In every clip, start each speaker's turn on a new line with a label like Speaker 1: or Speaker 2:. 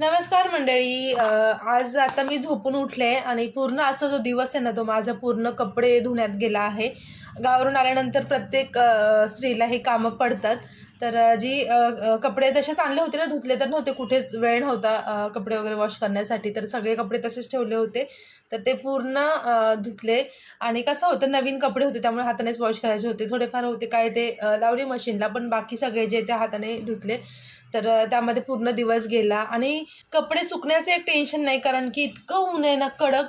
Speaker 1: नमस्कार मंडळी. आज आता मी झोपून उठले आणि पूर्ण आजचा जो दिवस आहे ना तो माझा पूर्ण कपडे धुण्यात गेला आहे. गावावरून आल्यानंतर प्रत्येक स्त्रीला हे कामं पडतात. तर जी कपडे तसे चांगले होते ना धुतले तर नव्हते कुठेच वेळ नव्हता कपडे वगैरे वॉश करण्यासाठी. तर सगळे कपडे तसेच ठेवले होते. तर ते पूर्ण धुतले. आणि कसं होतं नवीन कपडे होते त्यामुळे हातानेच वॉश करायचे होते. थोडेफार होते काय ते लावले मशीनला पण बाकी सगळे जे ते हाताने धुतले. तर त्यामध्ये पूर्ण दिवस गेला. आणि कपडे सुकण्याचं एक टेन्शन नाही कारण की इतकं ऊन आहे ना कडक.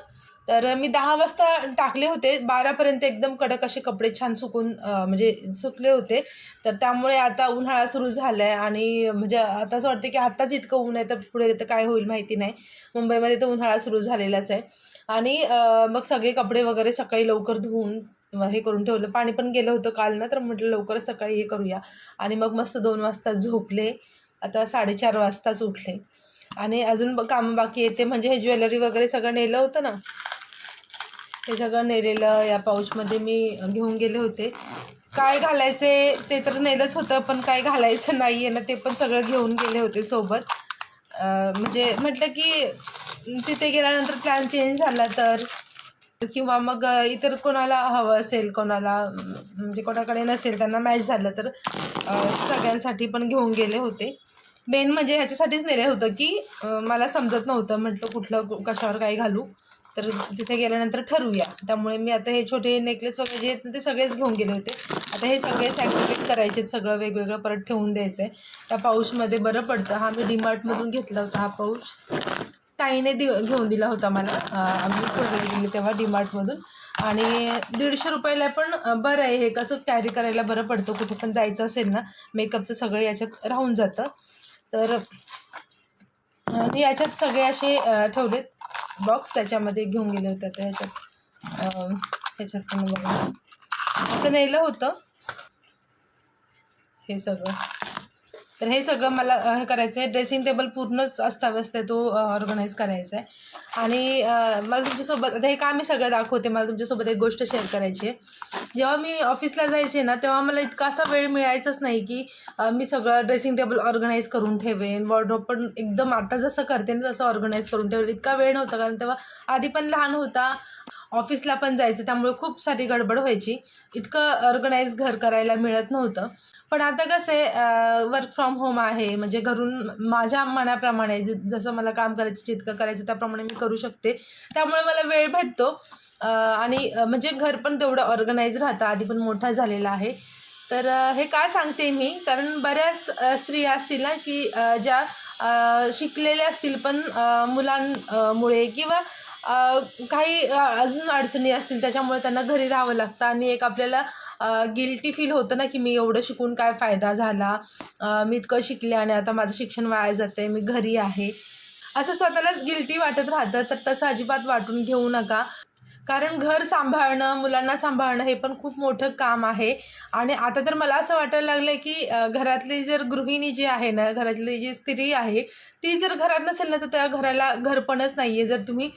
Speaker 1: तर मी दहा वाजता टाकले होते. बारापर्यंत एकदम कडक असे कपडे छान सुकून म्हणजे सुकले होते. तर त्यामुळे आता उन्हाळा सुरू झाला आहे आणि म्हणजे आता असं वाटतं की आत्ताच इतकं ऊन आहे तर पुढे तर काय होईल माहिती नाही. मुंबईमध्ये तर उन्हाळा सुरू झालेलाच आहे. आणि मग सगळे कपडे वगैरे सकाळी लवकर धुवून हे करून ठेवलं. पाणी पण गेलं होतं काल ना तर म्हटलं लवकरच सकाळी हे करूया. आणि मग मस्त दोन वाजता झोपले. आता साडेचार वाजताच उठले. आणि अजून ब कामं बाकी येते म्हणजे हे ज्वेलरी वगैरे सगळं नेलं होतं ना. हे सगळं नेलेलं या पाऊचमध्ये मी घेऊन गेले होते. काय घालायचे ते तर नेलंच होतं पण काय घालायचं नाही आहे ना ते पण सगळं घेऊन गेले होते सोबत. म्हणजे म्हटलं की तिथे गेल्यानंतर प्लॅन चेंज झाला तर? किंवा मग इतर कोणाला हवं असेल कोणाला म्हणजे कोणाकडे नसेल त्यांना मॅच झालं तर सगळ्यांसाठी पण घेऊन गेले होते. मेन म्हणजे ह्याच्यासाठीच नेले होतं की मला समजत नव्हतं म्हटलं कुठलं कशावर काय घालू. तर तिथे गेल्यानंतर ठरवूया. त्यामुळे मी आता हे छोटे नेकलेस वगैरे जे आहेत ना ते सगळेच घेऊन गेले होते. आता हे सगळे सॅक्रिफाईट करायचे आहेत, सगळं वेगवेगळं परत ठेवून द्यायचं आहे त्या पाऊचमध्ये बरं पडतं. हा मी डीमार्टमधून घेतला होता हा पाऊच. ताईने दि घेऊन दिला होता मला. आम्ही पुण्याला दिली तेव्हा डीमार्टमधून. आणि दीडशे रुपयाला पण बरं आहे हे. कसं कॅरी करायला बरं पडतं. कुठे पण जायचं असेल ना मेकअपचं सगळं याच्यात राहून जातं. तर याच्यात सगळे असे ठेवलेत. बॉक्स त्याच्यामध्ये घेऊन गेले होते आता ह्याच्यात. ह्याच्यात पण बघा. असं नेलं होतं. हे सगळं. तर हे सगळं मला हे करायचं आहे ड्रेसिंग टेबल पूर्णच अस्ताव्यस्त आहे. तो ऑर्गनाईज करायचा आहे आणि मला तुमच्यासोबत आता हे काम मी सगळं दाखवते. मला तुमच्यासोबत एक गोष्ट शेअर करायची आहे जेव्हा मी ऑफिसला जायचे ना तेव्हा मला इतका असा वेळ मिळायचाच नाही की मी सगळं ड्रेसिंग टेबल ऑर्गनाईज करून ठेवेन वॉर्ड्रॉप पण एकदम आता जसं करते ना तसं ऑर्गनाईज करून ठेवेल. इतका वेळ नव्हता कारण तेव्हा आधी पण लहान होता. ऑफिसला पण जायचं त्यामुळे खूप सारी गडबड व्हायची. इतकं ऑर्गनाईज घर करायला मिळत नव्हतं. पण आता कसं आहे वर्क फ्रॉम होम आहे. म्हणजे घरून माझ्या मनाप्रमाणे ज- जसं मला काम करायचं जितकं करायचं त्याप्रमाणे मी करू शकते. त्यामुळे मला वेळ भेटतो. आणि म्हणजे घर पण तेवढं ऑर्गनाईज राहतं. आधी पण मोठा झालेला आहे. तर हे काय सांगते मी? कारण बऱ्याच स्त्रिया असतील ना की ज्या शिकलेल्या असतील पण मुलांमुळे किंवा काही अजून अडचणी असतील त्याच्यामुळे त्यांना घरी राहावं लागतं आणि एक आपल्याला गिल्टी फील होतं ना की मी एवढं शिकून काय फायदा झाला. मी इतकं शिकले आणि आता माझं शिक्षण वाया जातं आहे मी घरी आहे. असं स्वतःलाच गिल्टी वाटत राहतं तर तसं अजिबात वाटून घेऊ नका. कारण घर सांभाळणं मुलांना सांभाळणं हे पण खूप मोठं काम आहे. आणि आता तर मला असं वाटायला लागलं की घरातली जर गृहिणी जी आहे ना घरातली जी स्त्री आहे ती जर घरात नसेल ना तर त्या घराला घरपणच नाही आहे जर तुम्ही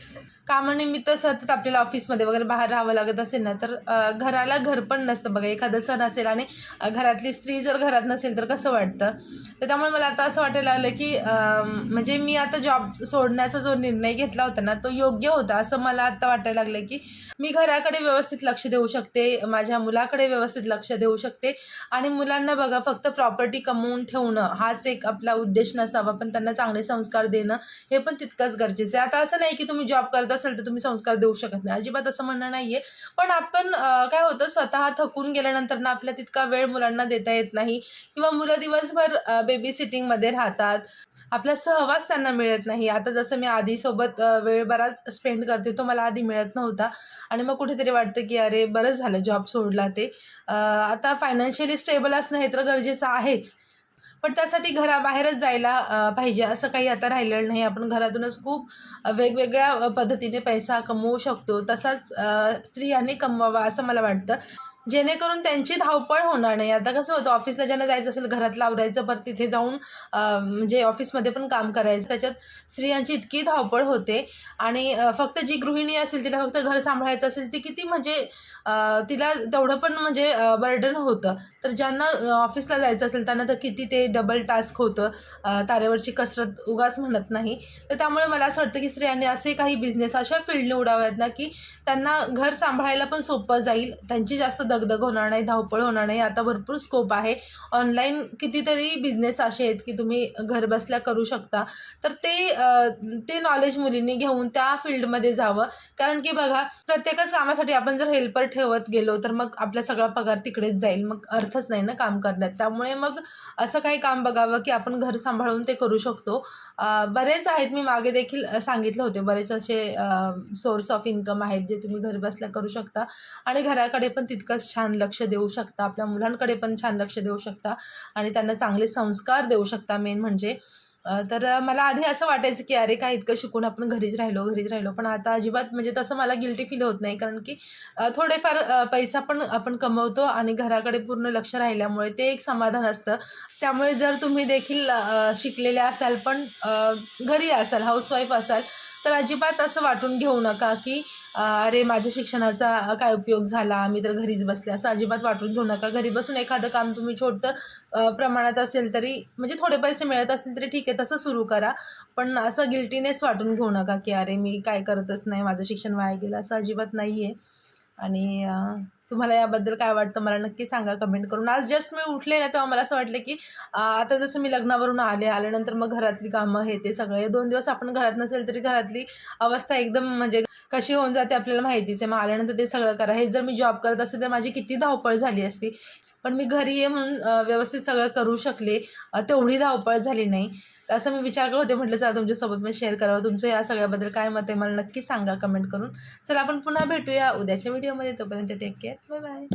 Speaker 1: कामानिमित्त सतत आपल्याला ऑफिसमध्ये वगैरे बाहेर राहावं लागत असेल ना तर घराला घरपण नसतं बघा. एखादा सण असेल आणि घरातली स्त्री जर घरात नसेल तर कसं वाटतं? तर त्यामुळे मला आता असं वाटायला लागलं की म्हणजे मी आता जॉब सोडण्याचा जो निर्णय घेतला होता ना तो योग्य होता असं मला आता वाटायला लागलं की मी घराकडे व्यवस्थित लक्ष देऊ शकते माझ्या मुलाकडे व्यवस्थित लक्ष देऊ शकते आणि मुलांना बघा फक्त प्रॉपर्टी कमवून ठेवणं हाच एक आपला उद्देश नसावा पण त्यांना चांगले संस्कार देणं हे पण तितकंच गरजेचं आहे. आता असं नाही की तुम्ही जॉब करत असाल तर तुम्ही संस्कार देऊ शकत नाही. अजिबात असं म्हणणं नाही आहे पण आपण काय होतं स्वतः थकून गेल्यानंतर ना आपल्या तितका वेळ मुलांना देता येत नाही किंवा मुलं दिवसभर बेबी सिटिंगमध्ये राहतात. आपला सहवास त्यांना मिळत नाही. आता जसं मी आधी सोबत वेळ बराच स्पेंड करते तो मला आधी मिळत नव्हता. आणि मग कुठेतरी वाटतं की अरे बरं झालं जॉब सोडला ते. आता फायनान्शियली स्टेबल असणं हे तर गरजेचं आहेच. पण त्यासाठी घराबाहेरच जायला पाहिजे. असं काही आता राहिलेलं नाही. आपण घरातूनच खूप वेगवेगळ्या पद्धतीने पैसा कमवू शकतो. तसाच स्त्रियांनी कमवावा असं मला वाटतं. जेणेकरून त्यांची धावपळ होणार नाही. आता कसं होतं ऑफिसला ज्यांना जायचं असेल घरात लावरायचं परत तिथे जाऊन म्हणजे ऑफिसमध्ये पण काम करायचं. त्याच्यात स्त्रियांची इतकी धावपळ होते. आणि फक्त जी गृहिणी असेल तिला फक्त घर सांभाळायचं असेल ती किती म्हणजे तिला तेवढं पण म्हणजे बर्डन होतं. तर ज्यांना ऑफिसला जायचं असेल त्यांना तर किती ते डबल टास्क होतं. तारेवरची कसरत उगाच म्हणत नाही. तर त्यामुळे मला असं वाटतं की स्त्रियांनी असे काही बिझनेस अशा फील्ड निवडाव्यात ना की त्यांना घर सांभाळायला पण सोपं जाईल. त्यांची जास्त दगदग होणार नाही धावपळ होणार नाही. आता भरपूर स्कोप आहे. ऑनलाईन कितीतरी बिझनेस असे आहेत की तुम्ही घरबसल्या करू शकता. तर ते ते नॉलेज मुलींनी घेऊन त्या फील्डमध्ये जावं. कारण की बघा प्रत्येकच कामासाठी आपण जर हेल्पर ठेवत गेलो तर मग आपला सगळा पगार तिकडेच जाईल. मग अर्थच नाही ना काम करण्यात. त्यामुळे मग असं काही काम बघावं की आपण घर सांभाळून ते करू शकतो. बरेच आहेत. मी मागे देखील सांगितलं होते. बरेच असे सोर्स ऑफ इन्कम आहेत जे तुम्ही घरबसल्या करू शकता. आणि घराकडे पण तितकंच छान लक्ष देऊ शकता. आपल्या मुलांकडे पण छान लक्ष देऊ शकता आणि त्यांना चांगले संस्कार देऊ शकता मेन म्हणजे. तर मला आधी असं वाटायचं की अरे काय इतकं शिकून आपण घरीच राहिलो घरीच राहिलो. पण आता अजिबात म्हणजे तसं मला गिल्टी फील होत नाही. कारण की थोडेफार पैसा पण आपण कमवतो आणि घराकडे पूर्ण लक्ष राहिल्यामुळे ते एक समाधान असतं. त्यामुळे जर तुम्ही देखील शिकलेले असाल पण घरी असाल हाऊसवाईफ असाल तर अजिबात असं वाटून घेऊ नका की अरे माझ्या शिक्षणाचा काय उपयोग झाला मी तर घरीच बसले असं अजिबात वाटून घेऊ नका. घरी बसून एखादं काम तुम्ही छोटं प्रमाणात असेल तरी म्हणजे थोडे पैसे मिळत असतील तरी ठीक आहे तसं सुरू करा. पण असं गिल्टीनेस वाटून घेऊ नका की अरे मी काय करतच नाही माझं शिक्षण वाया गेलं असं अजिबात नाही आहे आणि तुम्हाला याबद्दल काय वाटतं मला नक्की सांगा कमेंट करून. आज जस्ट मी उठले ना तेव्हा मला असं वाटलं की आता जसं मी लग्नावरून आले आल्यानंतर मग घरातली कामं हे ते सगळे. दोन दिवस आपण घरात नसेल तरी घरातली अवस्था एकदम म्हणजे कशी होऊन जाते आपल्याला माहितीच आहे. मग आल्यानंतर ते सगळं करा. हे जर मी जॉब करत असते तर माझी किती धावपळ झाली असती. पण मी घरी ये म्हणून व्यवस्थित सगळं करू शकले. तेवढी धावपळ झाली नाही. तर असं मी विचार करत होते म्हटलं चला तुमच्यासोबत मी शेअर करावं. तुमचं या सगळ्याबद्दल काय मत आहे मला नक्की सांगा कमेंट करून. चला आपण पुन्हा भेटूया उद्याच्या व्हिडिओमध्ये तोपर्यंत टेक केअर बाय बाय